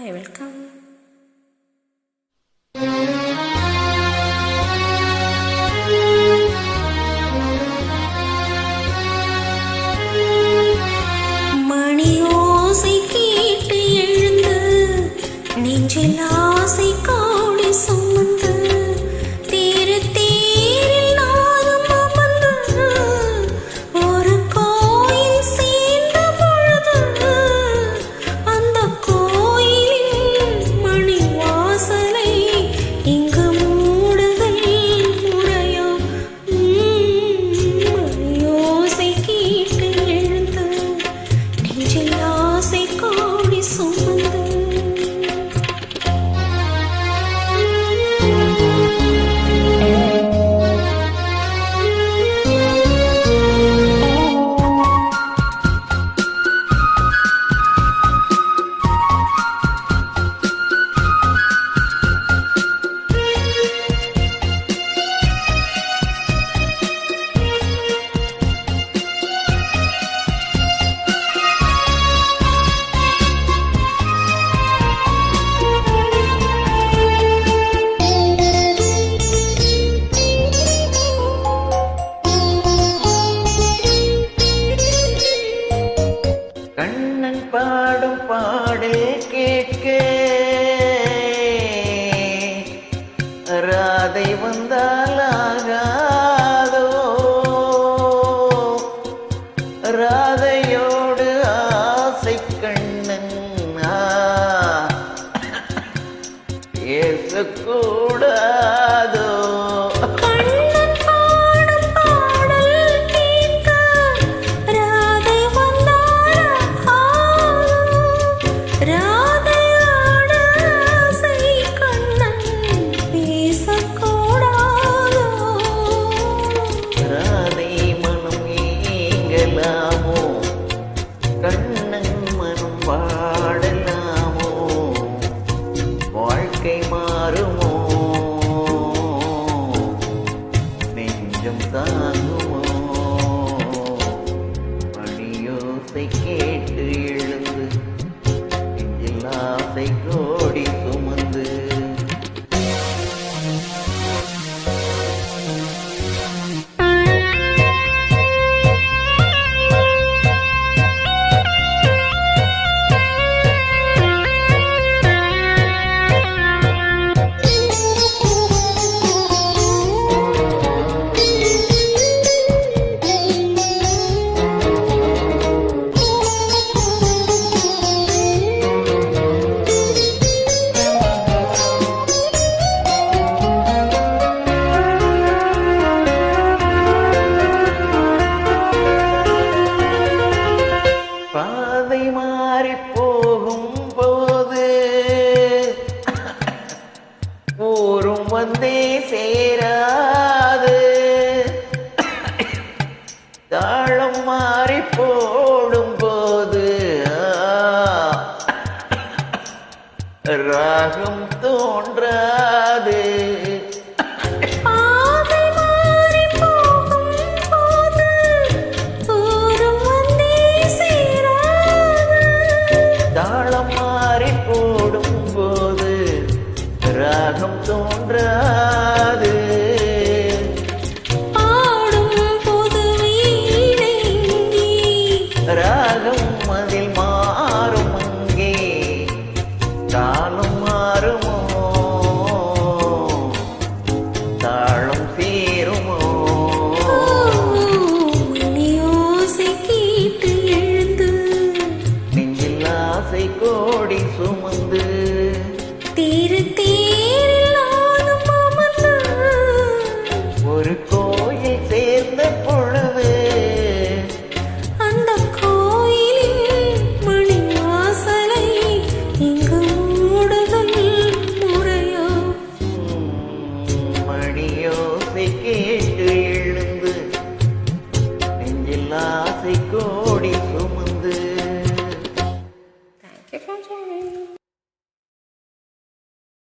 Hi welcome மணி ஓசை கேட்டு எழுந்து நெஞ்சிலா கேட்க. ராதை வந்தால் ஆகாதோ? ராதையோடு ஆசை கண்ணன் பேசக்கூடாது. வந்தே சேராது. தாளம் மாறி போடும் போது ராகம் தோன்றாது. தாளம் மாறி போடும் ராகம் தோன்றாது. na